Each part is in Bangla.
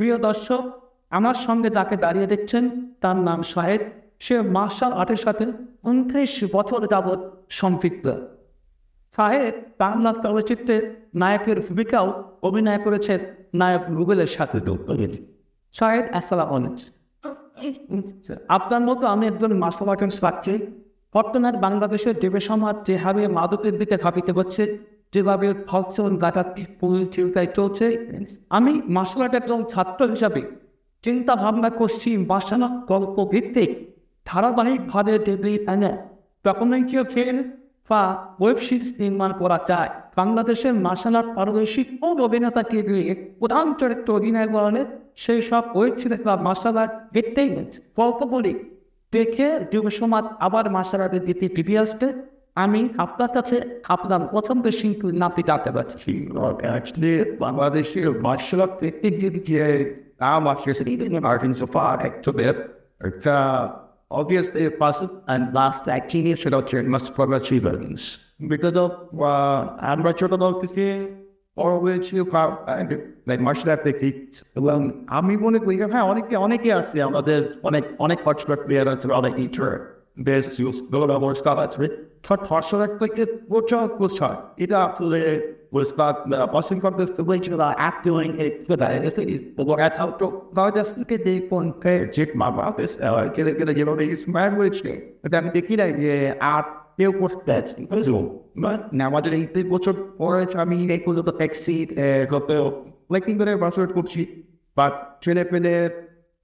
প্রিয় দর্শক, আমার সঙ্গে যাকে দাঁড়িয়ে দেখছেন, তার নাম শাহেদ। সে মার্শাল আর্টের সাথে উনত্রিশ বছর যাবৎ সম্পৃক্ত। শাহেদ বাংলা চলচ্চিত্রে নায়কের ভূমিকাও অভিনয় করেছেন নায়ক রুবেলের সাথে। শাহেদ, আসসালাম আপনার মতো আমি একজন মার্শাল আর্টের সাক্ষী। বর্তমানে বাংলাদেশের দেবে সমাজ যেভাবে মাদকের দিকে ধাবিত হচ্ছে। যেভাবে ডাকাতি চিন্তায় চলছে, আমি মার্শাল আর্ট একজন ছাত্র হিসাবে চিন্তা ভাবনা করছি বাসনা গল্প ভিত্তিক ধারাবাহিকভাবে দেবী এনে ডকুমেন্টারি ফিল্ম বা ওয়েব সিরিজ নির্মাণ করা যায়? বাংলাদেশের মার্শাল আর্ট পারদর্শী কোন অভিনেতাকে দিয়ে প্রধান চরিত্র অভিনয় করালে সেই সব ওয়েব সিরিজ বা মার্শাল আর্ট ভিত্তিক গল্প বলি দেখে যুব সমাজ আবার মার্শাল আর্টের দিকে ফিরে আসবে। আমি আপনার কাছে আপনার পছন্দের শিল্পী নাতি জানতে পারছি Actually, বাংলাদেশের মার্শাল আর্ট টেকনিক দিকে নাম আসছে আর্টিন সোফা একচুয়ালি একটা obviously first and last actually সেটা হচ্ছে must for achievements because of আমরা ছোটবেলা থেকে বড় হয়েছি মার্শাল আর্ট টেকনিক এবং আমি মনে করি হ্যাঁ অনেকে অনেকে আছে আমাদের অনেক অনেক মার্শাল আর্ট প্লেয়ার আছে অনেক ইন্টার বেস ইউজ বিভিন্ন অবস্থা আছে। মার্শাল আর্ট থেকে প্রচার প্রচার এটা আসলে was not uh, Boston got the relation of act doing it good at it. But what I thought to now just look at the one page, check my office, uh, get it, it, know, it's my which but then the kid idea art কেউ করতে না আমাদের এই তিন বছর পরে আমি এই পর্যন্ত ট্যাক্সি গত লাইকিং করে বছর করছি বাট ছেলে পেলে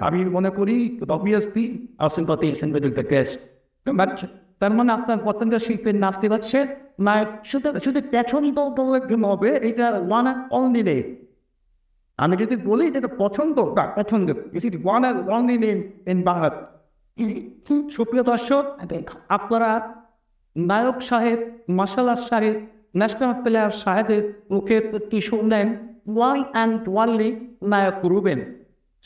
আমি মনে করি অবভিয়াসলি আসেন প্রতি এসেন দ্য গেস্ট তার মানে আপনার পছন্দের শিল্পীর নাচতে পারছে নায়ক শুধু শুধু পছন্দ হবে এটা ওয়ান অ্যান্ড অনলি নেই আমি যদি বলি এটা পছন্দ না পছন্দ is it one and only name in Bangla সুপ্রিয় দর্শক আপনারা নায়ক সাহেব মার্শাল আর্ট সাহেব ন্যাশনাল প্লেয়ার সাহেবের মুখের কি শুনলেন ওয়ান অ্যান্ড ওয়ানলি নায়ক রুবেন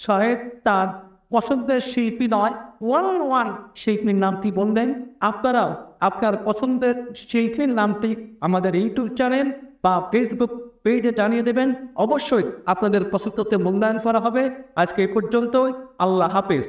সাহেব তার পছন্দের শিল্পী নয় ওয়ান ওয়ান শিল্পীর নামটি বললেন। আপনারাও আপনার পছন্দের শিল্পীর নামটি আমাদের ইউটিউব চ্যানেল বা ফেসবুক পেজে জানিয়ে দেবেন। অবশ্যই আপনাদের পছন্দতে মূল্যায়ন করা হবে। আজকে এ পর্যন্তই। আল্লাহ হাফেজ।